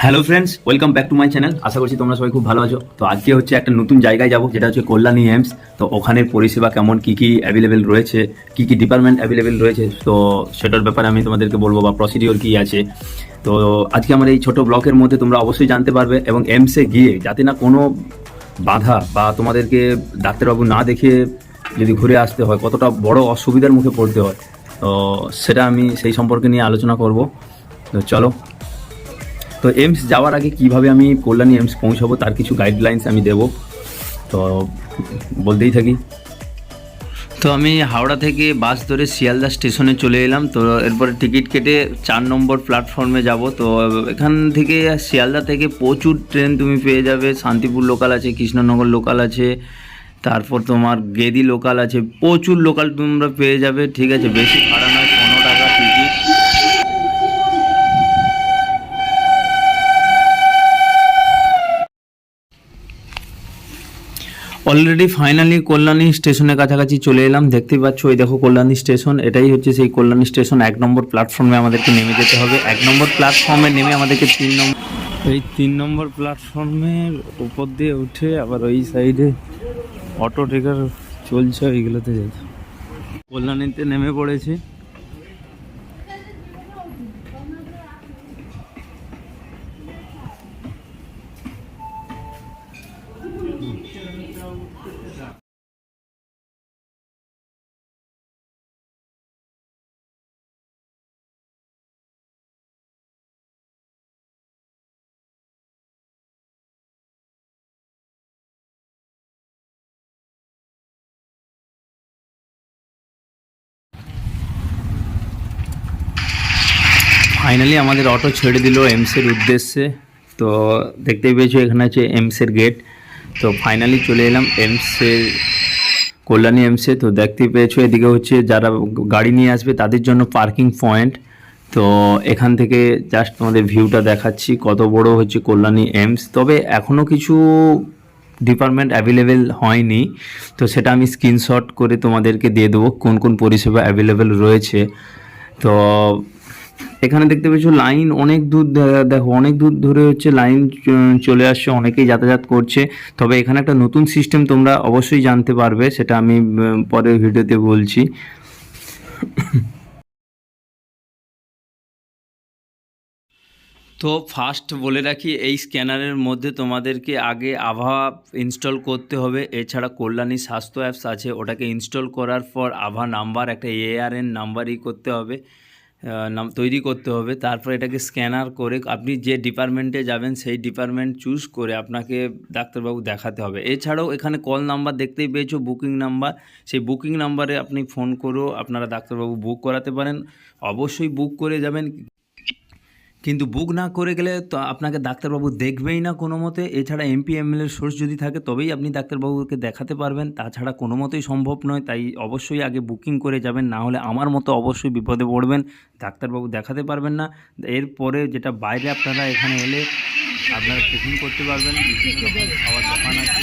Hello friends welcome back to my channel আশা করছি তোমরা সবাই খুব ভালো আছো। তো আজকে হচ্ছে একটা নতুন জায়গায় যাব, যেটা হচ্ছে কল্যাণী এমস তো ওখানের পরিষেবা কেমন, কি কি অ্যাভেলেবেল রয়েছে, কি কি ডিপার্টমেন্ট অ্যাভেলেবেল রয়েছে, তো সেটার ব্যাপারে আমি তোমাদেরকে বলব বা প্রসিডিওর কি আছে। তো আজকে আমার এই ছোট ব্লকের মধ্যে তোমরা অবশ্যই জানতে পারবে এবং এমসে গিয়ে যাতে না কোনো বাধা বা তোমাদেরকে ডাক্তারবাবু না দেখে যদি ঘুরে আসতে হয়, কতটা বড় অসুবিধার মুখে পড়তে হয়, তো সেটা আমি সেই সম্পর্কে নিয়ে আলোচনা করব। তো চলো তো এমস যাওয়ার আগে কীভাবে আমি কল্যাণী এমস পৌঁছাবো, তার কিছু গাইডলাইন্স আমি দেব। তো বলতেই থাকি। তো আমি হাওড়া থেকে বাস ধরে শিয়ালদা স্টেশনে চলে এলাম। তো এরপরে টিকিট কেটে চার নম্বর প্ল্যাটফর্মে যাব। তো এখান থেকে শিয়ালদা থেকে প্রচুর ট্রেন তুমি পেয়ে যাবে। শান্তিপুর লোকাল আছে, কৃষ্ণনগর লোকাল আছে, তারপর তোমার গেদি লোকাল আছে। প্রচুর লোকাল তোমরা পেয়ে যাবে, ঠিক আছে? বেশি ভাড়া নয় পনেরো টাকা টিকিট অলরেডি ফাইনালি কল্যাণী স্টেশনের কাছাকাছি চলে এলাম। দেখতেই পাচ্ছ ওই দেখো কল্যাণী স্টেশন। এটাই হচ্ছে সেই কল্যাণী স্টেশন। এক নম্বর প্ল্যাটফর্মে আমাদেরকে নেমে যেতে হবে। এক নম্বর প্ল্যাটফর্মে নেমে আমাদেরকে তিন নম্বর এই তিন নম্বর প্ল্যাটফর্মের উপর দিয়ে উঠে আবার ওই সাইডে অটো টেকার চলছে, ওইগুলোতে যেতে কল্যাণীতে নেমে পড়েছি। ফাইনালি আমাদের অটো ছেড়ে দিল এমসের উদ্দেশ্যে। তো দেখতেই পেয়েছ, এখানে আছে এমসের গেট তো ফাইনালি চলে এলাম এমসের কল্যাণী এমসে তো দেখতেই পেয়েছ, এদিকে হচ্ছে যারা গাড়ি নিয়ে আসবে, তাদের জন্য পার্কিং পয়েন্ট তো এখান থেকে জাস্ট তোমাদের ভিউটা দেখাচ্ছি, কত বড় হচ্ছে কল্যাণী এমস তবে এখনও কিছু ডিপার্টমেন্ট অ্যাভেলেবেল হয়নি। তো সেটা আমি স্ক্রিনশট করে তোমাদেরকে দিয়ে দেবো, কোন কোন পরিষেবা অ্যাভেলেবেল রয়েছে। তো এখানে দেখতে পেয়েছ, লাইন অনেক দূর দেখো, অনেক দূর ধরে হচ্ছে লাইন চলে আসছে, অনেকেই যাতায়াত করছে। তবে এখানে একটা নতুন সিস্টেম তোমরা অবশ্যই জানতে পারবে, সেটা আমি পরের ভিডিওতে বলছি। তো ফার্স্ট বলে রাখি, এই স্ক্যানারের মধ্যে তোমাদেরকে আগে আভা ইনস্টল করতে হবে। এছাড়া কল্যাণী স্বাস্থ্য অ্যাপস আছে, ওটাকে ইনস্টল করার পর আভা নাম্বার একটা এআরএন নাম্বারই করতে হবে। নাম তৈরি করতে হবে। তারপর এটাকে স্ক্যানার করে আপনি যে ডিপার্টমেন্টে যাবেন, সেই ডিপার্টমেন্ট চুজ করে আপনাকে ডাক্তারবাবু দেখাতে হবে। এছাড়াও এখানে কল নাম্বার দেখতেই পেয়েছ বুকিং নাম্বার সেই বুকিং নাম্বারে আপনি ফোন করেও আপনারা ডাক্তারবাবু বুক করাতে পারেন। অবশ্যই বুক করে যাবেন। কিন্তু বুক না করে গেলে তো আপনাকে ডাক্তারবাবু দেখবেই না কোনো মতে। এছাড়া এমপি এমএলএর সোর্স যদি থাকে, তবেই আপনি ডাক্তারবাবুকে দেখাতে পারবেন। তাছাড়া কোনো মতেই সম্ভব নয়, তাই অবশ্যই আগে বুকিং করে যাবেন। না হলে আমার মতো অবশ্যই বিপদে পড়বেন, ডাক্তারবাবু দেখাতে পারবেন না। এরপরে যেটা বাইরে আপনারা এখানে এলে আপনারা টিফিন করতে পারবেন। বিভিন্ন খাওয়ার দোকান আছে।